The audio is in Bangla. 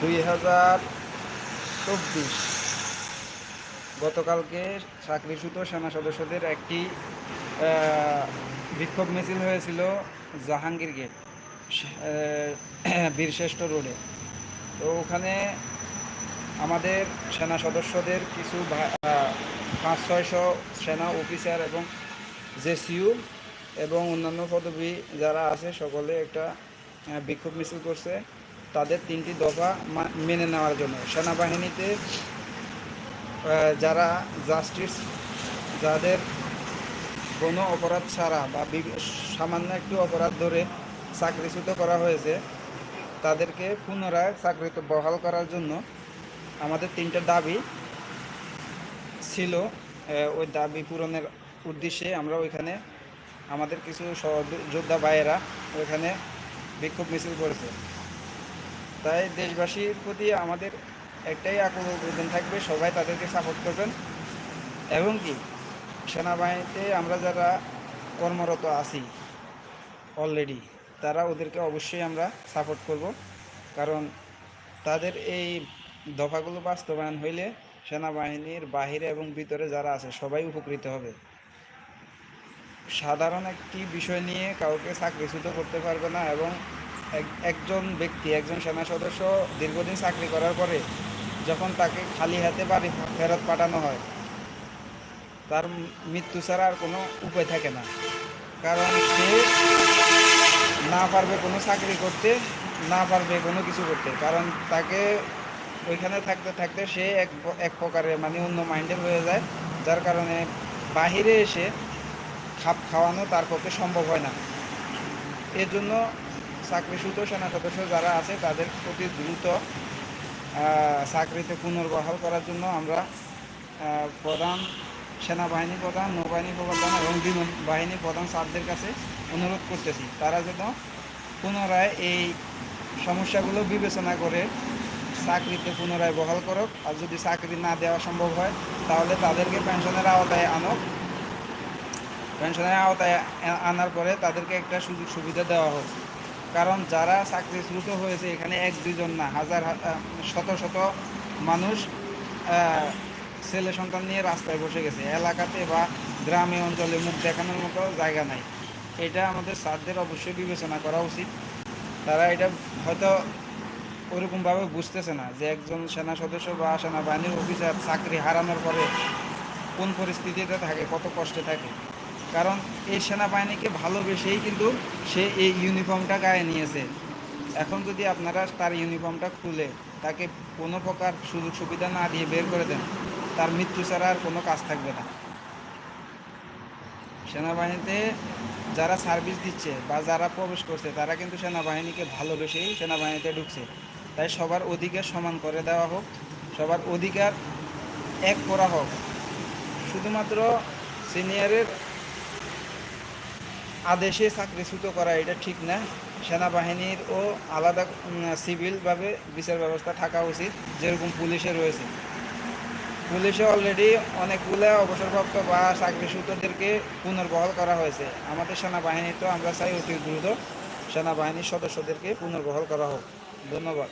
দুই হাজার চব্বিশ। গতকালকে চাকরিচ্যুত সেনা সদস্যদের একটি বিক্ষোভ মিছিল হয়েছিল জাহাঙ্গীর গেট বীরশ্রেষ্ঠ রোডে। তো ওখানে আমাদের সেনা সদস্যদের কিছু পাঁচ, ছয়শো সেনা অফিসার এবং জেসিউ এবং অন্যান্য পদবি যারা আছে, সকলে একটা বিক্ষোভ মিছিল করছে। তাদের তিনটি দফা মেনে নেওয়ার জন্য। সেনাবাহিনীতে যারা জাস্টিস যাদের কোনো অপরাধ ছাড়া বা সামান্য একটু অপরাধ ধরে চাকরিচ্যুত করা হয়েছে, তাদেরকে পুনরায় চাকরিতে বহাল করার জন্য আমাদের তিনটা দাবি ছিল। ওই দাবি পূরণের উদ্দেশ্যে আমরা ওইখানে আমাদের কিছু সহযোদ্ধা ভাইয়েরা ওইখানে বিক্ষোভ মিছিল করেছে। তাই দেশবাসীর প্রতি আমাদের একটাই আবেদন থাকবে সবাই তাদেরকে সাপোর্ট করবেন। এবং কি, সেনাবাহিনীতে আমরা যারা কর্মরত আছি অলরেডি তারা ওদেরকে অবশ্যই আমরা সাপোর্ট করব। কারণ তাদের এই দফাগুলো বাস্তবায়ন হইলে সেনাবাহিনীর বাহিরে এবং ভিতরে যারা আছে সবাই উপকৃত হবে। সাধারণ একটি বিষয় নিয়ে কাউকে চাকরিচ্যুত করতে পারবে না এবং একজন ব্যক্তি, একজন সেনা সদস্য দীর্ঘদিন চাকরি করার পরে যখন তাকে খালি হাতে বাড়ি ফেরত পাঠানো হয়, তার মৃত্যু ছাড়া আর কোনো উপায় থাকে না। কারণ সে না পারবে কোনো চাকরি করতে, না পারবে কোনো কিছু করতে। কারণ তাকে ওইখানে থাকতে থাকতে সে এক এক প্রকারের মানে অন্য মাইন্ডের হয়ে যায়, যার কারণে বাহিরে এসে খাপ খাওয়ানো তার পক্ষে সম্ভব হয় না। এর জন্য চাকরিচ্যুত সেনা সদস্য যারা আছে, তাদের প্রতি দ্রুত চাকরিতে পুনর্বহাল করার জন্য আমরা প্রধান সেনাবাহিনী প্রধান, নৌবাহিনী প্রধান এবং বিমান বাহিনী প্রধান স্যারদের কাছে অনুরোধ করতেছি, তারা যেন পুনরায় এই সমস্যাগুলো বিবেচনা করে চাকরিতে পুনরায় বহাল করুক। আর যদি চাকরি না দেওয়া সম্ভব হয়, তাহলে তাদেরকে পেনশনের আওতায় আনুক। পেনশনের আওতায় আনার পরে তাদেরকে একটা সুযোগ সুবিধা দেওয়া হোক। কারণ যারা চাকরিচ্যুত হয়েছে, এখানে এক দুজন না, হাজার শত শত মানুষ ছেলে সন্তান নিয়ে রাস্তায় বসে গেছে। এলাকাতে বা গ্রামে, অঞ্চলে মুখ দেখানোর মতো জায়গা নাই। এটা আমাদের স্যারদের অবশ্যই বিবেচনা করা উচিত। তারা এটা হয়তো ওরকমভাবে বুঝতেছে না যে একজন সেনা সদস্য বা সেনাবাহিনীর অফিসার চাকরি হারানোর পরে কোন পরিস্থিতিতে থাকে, কত কষ্টে থাকে। কারণ এই সেনাবাহিনীকে ভালোবেসেই কিন্তু সে এই ইউনিফর্মটা গায়ে নিয়েছে। এখন যদি আপনারা তার ইউনিফর্মটা খুলে তাকে কোনো প্রকার সুযোগ সুবিধা না দিয়ে বের করে দেন, তার মৃত্যু ছাড়া আর কোনো কাজ থাকবে না। সেনাবাহিনীতে যারা সার্ভিস দিচ্ছে বা যারা প্রবেশ করছে, তারা কিন্তু সেনাবাহিনীকে ভালোবেসেই সেনাবাহিনীতে ঢুকছে। তাই সবার অধিকার সমান করে দেওয়া হোক, সবার অধিকার এক করা হোক। শুধুমাত্র সিনিয়রের আদেশে চাকরিচ্যুত করা এটা ঠিক না। সেনাবাহিনীর ও আলাদা সিভিলভাবে বিচার ব্যবস্থা থাকা উচিত, যেরকম পুলিশে রয়েছে। পুলিশে অলরেডি অনেকগুলো অবসরপ্রাপ্ত বা চাকরিচ্যুতদেরকে পুনর্বহাল করা হয়েছে। আমাদের সেনাবাহিনী তো আমরা চাই অতি দ্রুত সেনাবাহিনীর সদস্যদেরকে পুনর্বহাল করা হোক। ধন্যবাদ।